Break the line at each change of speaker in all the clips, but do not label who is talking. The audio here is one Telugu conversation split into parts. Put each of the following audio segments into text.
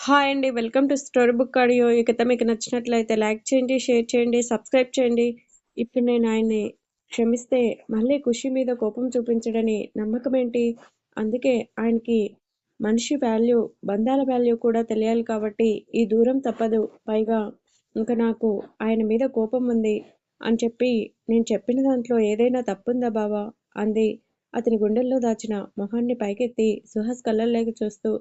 హాయ్ అండి welcome to story book audio. ఈ కథ మీకు నచ్చినట్లయితే లైక్ చేయండి షేర్ చేయండి సబ్స్క్రైబ్ చేయండి. ఇప్పుడు నేను ఆయన్ని క్షమిస్తే మళ్ళీ ఖుషి మీద కోపం చూపించడని నమ్మకం ఏంటి? అందుకే ఆయనకి మనిషి వాల్యూ బంధాల వాల్యూ కూడా తెలియాలి కాబట్టి ఈ దూరం తప్పదు. పైగా ఇంకా నాకు ఆయన మీద కోపం ఉంది అని చెప్పి నేను చెప్పిన దాంట్లో ఏదైనా తప్పుందా బావా? అంది. అతని గుండెల్లో దాచిన మొహాన్ని పైకెత్తి సుహాస్ కళ్ళల్లోకి చూస్తూ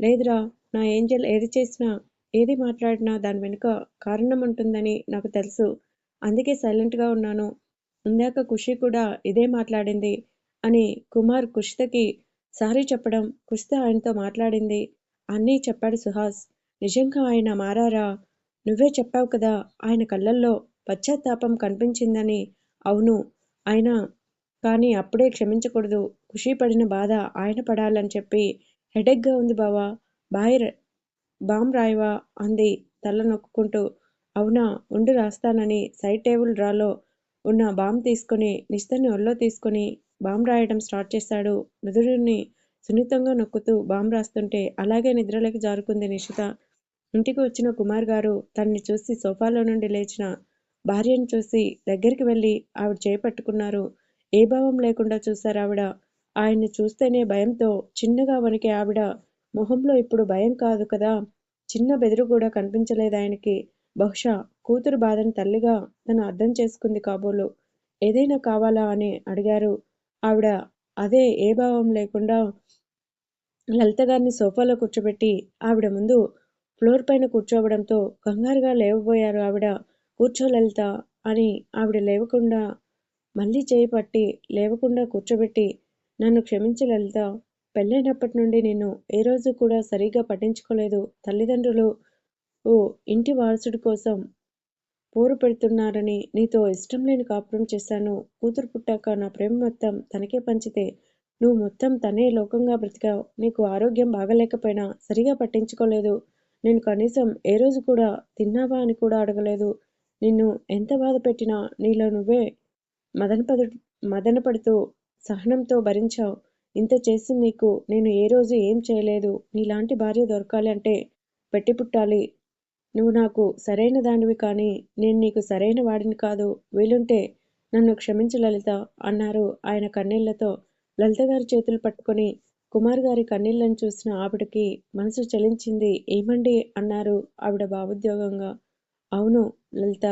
లేదురా నా ఏంజెల్ ఏది చేసినా ఏది మాట్లాడినా దాని వెనుక కారణం ఉంటుందని నాకు తెలుసు. అందుకే సైలెంట్గా ఉన్నాను. ఇందాక ఖుషి కూడా ఇదే మాట్లాడింది అని కుమార్ కుషితకి సారీ చెప్పడం కుషిత ఆయనతో మాట్లాడింది. అన్నీ చెప్పాడు సుహాస్. నిజంగా ఆయన మారారా? నువ్వే చెప్పావు కదా ఆయన కళ్ళల్లో పశ్చాత్తాపం కనిపించిందని. అవును. ఆయన కానీ అప్పుడే క్షమించకూడదు. ఖుషి పడిన బాధ ఆయన పడాలని చెప్పి హెడేక్గా ఉంది బావా. బాయ్ బామ్ రాయవా అంది తల నొక్కుంటూ అవునా ఉండి రాస్తానని సైడ్ టేబుల్ డ్రాలో ఉన్న బామ్ తీసుకుని నిస్తని ఒళ్ళో తీసుకుని బామ్ రాయడం స్టార్ట్ చేశాడు నుదురుని సున్నితంగా నొక్కుతూ బామ్ రాస్తుంటే అలాగే నిద్రలోకి జారుకుంది నిషిత. ఇంటికి వచ్చిన కుమార్ గారు తన్ని చూసి సోఫాలో నుండి లేచిన భార్యను చూసి దగ్గరికి వెళ్ళి ఆవిడ చేపట్టుకున్నారు ఏ భావం లేకుండా చూశారు ఆవిడ ఆయన్ని చూస్తేనే భయంతో చిన్నగా వణికే ఆవిడ మొహంలో ఇప్పుడు భయం కాదు కదా. చిన్న బెదురు కూడా కనిపించలేదు ఆయనకి. బహుశా కూతురు బాధను తల్లిగా తను అర్థం చేసుకుంది కాబోలు. ఏదైనా కావాలా అని అడిగారు. ఆవిడ అదే ఏ భావం లేకుండా లలిత గారిని సోఫాలో కూర్చోబెట్టి ఆవిడ ముందు ఫ్లోర్ పైన కూర్చోవడంతో కంగారుగా లేవబోయారు ఆవిడ. కూర్చో లలిత అని ఆవిడ లేవకుండా మళ్ళీ చేయి పట్టి లేవకుండా కూర్చోబెట్టి నన్ను క్షమించి లలిత పెళ్ళైనప్పటి నుండి నేను ఏ రోజు కూడా సరిగా పట్టించుకోలేదు. తల్లిదండ్రులు ఓ ఇంటి వారసుడి కోసం పోరు పెడుతున్నారని నీతో ఇష్టం లేని కాపురం చేశాను. కూతురు పుట్టాక నా ప్రేమ మొత్తం తనకే పంచితే నువ్వు మొత్తం తనే లోకంగా బ్రతికావు. నీకు ఆరోగ్యం బాగలేకపోయినా సరిగా పట్టించుకోలేదు. నేను కనీసం ఏ రోజు కూడా తిన్నావా అని కూడా అడగలేదు. నిన్ను ఎంత బాధ పెట్టినా నీలో నువ్వే మదనపడు మదనపడుతూ సహనంతో భరించావు. ఇంత చేసి నీకు నేను ఏ రోజు ఏం చేయలేదు. నీలాంటి భార్య దొరకాలి అంటే పెట్టి పుట్టాలి. నువ్వు నాకు సరైన దానివి కానీ నేను నీకు సరైన వాడిని కాదు. వీలుంటే నన్ను క్షమించు లలిత అన్నారు ఆయన కన్నీళ్ళతో. లలిత గారి చేతులు పట్టుకొని కుమార్ గారి కన్నీళ్ళను చూసిన ఆవిడకి మనసు చలించింది. ఏమండి? అన్నారు ఆవిడ భావోద్యోగంగా అవును లలిత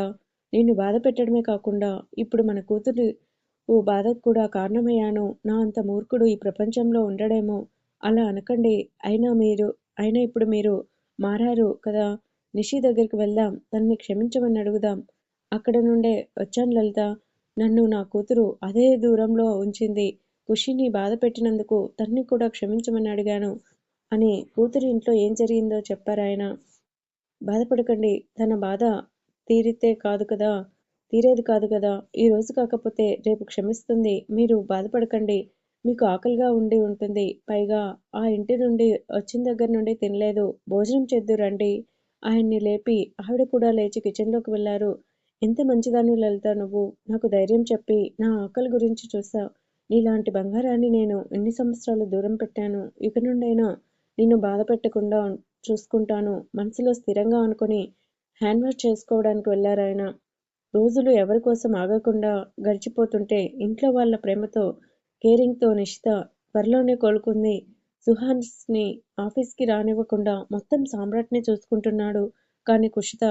నిన్ను బాధ పెట్టడమే కాకుండా ఇప్పుడు మన కూతురు ఓ బాధకు కూడా కారణమయ్యాను. నా అంత మూర్ఖుడు ఈ ప్రపంచంలో ఉండడేమో. అలా అనకండి. అయినా మీరు అయినా ఇప్పుడు మీరు మారారు కదా. నిషి దగ్గరికి వెళ్దాం. తన్ని క్షమించమని అడుగుదాం. అక్కడ నుండే వచ్చాను లలిత. నన్ను నా కూతురు అదే దూరంలో ఉంచింది. ఖుషిని బాధ పెట్టినందుకు తన్ని కూడా క్షమించమని అడిగాను. అని కూతురి ఇంట్లో ఏం జరిగిందో చెప్పారాయన. బాధపడకండి. తన బాధ తీరితే కాదు కదా. తీరేది కాదు కదా. ఈ రోజు కాకపోతే రేపు క్షమిస్తుంది. మీరు బాధపడకండి. మీకు ఆకలిగా ఉండి ఉంటుంది. పైగా ఆ ఇంటి నుండి వచ్చిన దగ్గర నుండి తినలేదు. భోజనం చేద్దు రండి. ఆయన్ని లేపి ఆవిడ కూడా లేచి కిచెన్లోకి వెళ్ళారు. ఎంత మంచిదాన్ని లలిత నువ్వు? నాకు ధైర్యం చెప్పి నా ఆకలి గురించి చూసావు నీలాంటి బంగారాన్ని నేను ఎన్ని సంవత్సరాలు దూరం పెట్టాను? ఇక నుండైనా నిన్ను బాధ పెట్టకుండా చూసుకుంటాను. మనసులో స్థిరంగా అనుకుని హ్యాండ్ వాష్ చేసుకోవడానికి వెళ్ళారాయన. రోజులు ఎవరి కోసం ఆగకుండా గడిచిపోతుంటే ఇంట్లో వాళ్ళ ప్రేమతో కేరింగ్తో నిషిత త్వరలోనే కోలుకుంది. సుహాన్స్ని ఆఫీస్కి రానివ్వకుండా మొత్తం సామ్రాట్ని చూసుకుంటున్నాడు. కానీ కుషిత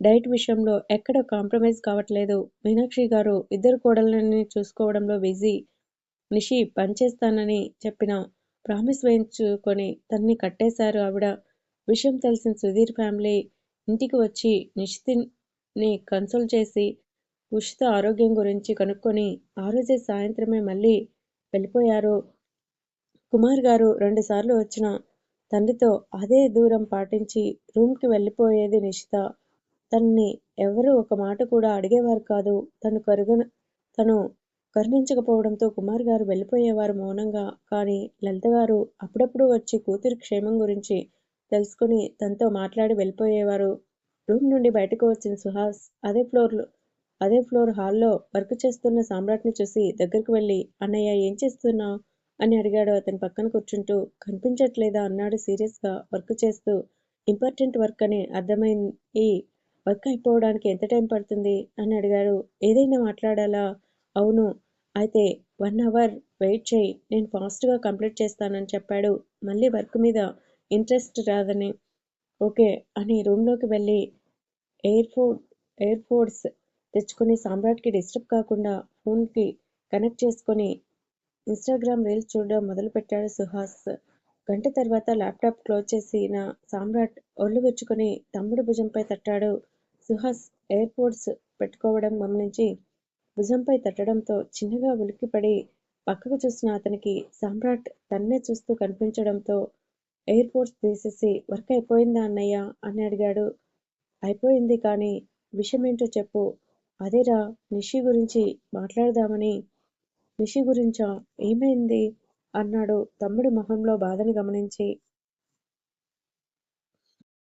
డైట్ విషయంలో ఎక్కడ కాంప్రమైజ్ కావట్లేదు. మీనాక్షి గారు ఇద్దరు కోడళ్ళని చూసుకోవడంలో బిజీ. నిషి పనిచేస్తానని చెప్పిన ప్రామిస్ వేయించుకొని తన్ని కట్టేశారు ఆవిడ. విషయం తెలిసిన సుధీర్ ఫ్యామిలీ ఇంటికి వచ్చి నిషితి ని కన్సల్ట్ చేసి ఉషిత ఆరోగ్యం గురించి కనుక్కొని ఆ రోజే సాయంత్రమే మళ్ళీ వెళ్ళిపోయారు. కుమార్ గారు రెండుసార్లు వచ్చిన తండ్రితో అదే దూరం పాటించి రూమ్కి వెళ్ళిపోయేది నిషిత. తన్ని ఎవరు ఒక మాట కూడా అడిగేవారు కాదు. తను కరుగన తను కరుణించకపోవడంతో కుమార్ గారు వెళ్ళిపోయేవారు మౌనంగా. కానీ లలిత గారు అప్పుడప్పుడు వచ్చి కూతురి క్షేమం గురించి తెలుసుకుని తనతో మాట్లాడి వెళ్ళిపోయేవారు. రూమ్ నుండి బయటకు వచ్చిన సుహాస్ అదే ఫ్లోర్లో అదే ఫ్లోర్ హాల్లో వర్క్ చేస్తున్న సామ్రాట్ని చూసి దగ్గరకు వెళ్ళి అన్నయ్య ఏం చేస్తున్నావు అని అడిగాడు అతని పక్కన కూర్చుంటూ. కనిపించట్లేదా? అన్నాడు సీరియస్గా వర్క్ చేస్తూ. ఇంపార్టెంట్ వర్క్ అని అర్థమైంది. వర్క్ అయిపోవడానికి ఎంత టైం పడుతుంది? అని అడిగాడు. ఏదైనా మాట్లాడాలా? అవును. అయితే వన్ అవర్ వెయిట్ చేయి. నేను ఫాస్ట్గా కంప్లీట్ చేస్తానని చెప్పాడు. మళ్ళీ వర్క్ మీద ఇంట్రెస్ట్ రాదని. ఓకే అని రూమ్లోకి వెళ్ళి ఎయిర్ ఫోర్ ఎయిర్ ఫోర్స్ తెచ్చుకొని సామ్రాట్కి డిస్టర్బ్ కాకుండా ఫోన్కి కనెక్ట్ చేసుకొని ఇన్స్టాగ్రామ్ రీల్స్ చూడడం మొదలుపెట్టాడు సుహాస్. గంట తర్వాత ల్యాప్టాప్ క్లోజ్ చేసిన సామ్రాట్ ఒళ్ళు విచ్చుకొని తమ్ముడు భుజంపై తట్టాడు. సుహాస్ ఎయిర్ ఫోర్స్ పెట్టుకోవడం గమనించి భుజంపై తట్టడంతో చిన్నగా ఉలిక్కిపడి పక్కకు చూసిన అతనికి సామ్రాట్ తన్నే చూస్తూ కనిపించడంతో ఎయిర్ ఫోర్స్ తీసేసి వర్క్ అయిపోయిందా అన్నయ్య? అని అడిగాడు. అయిపోయింది కానీ విషయమేంటో చెప్పు. అదేరా నిషి గురించి మాట్లాడదామని. నిషి గురించా? ఏమైంది? అన్నాడు తమ్ముడి మొహంలో బాధని గమనించి.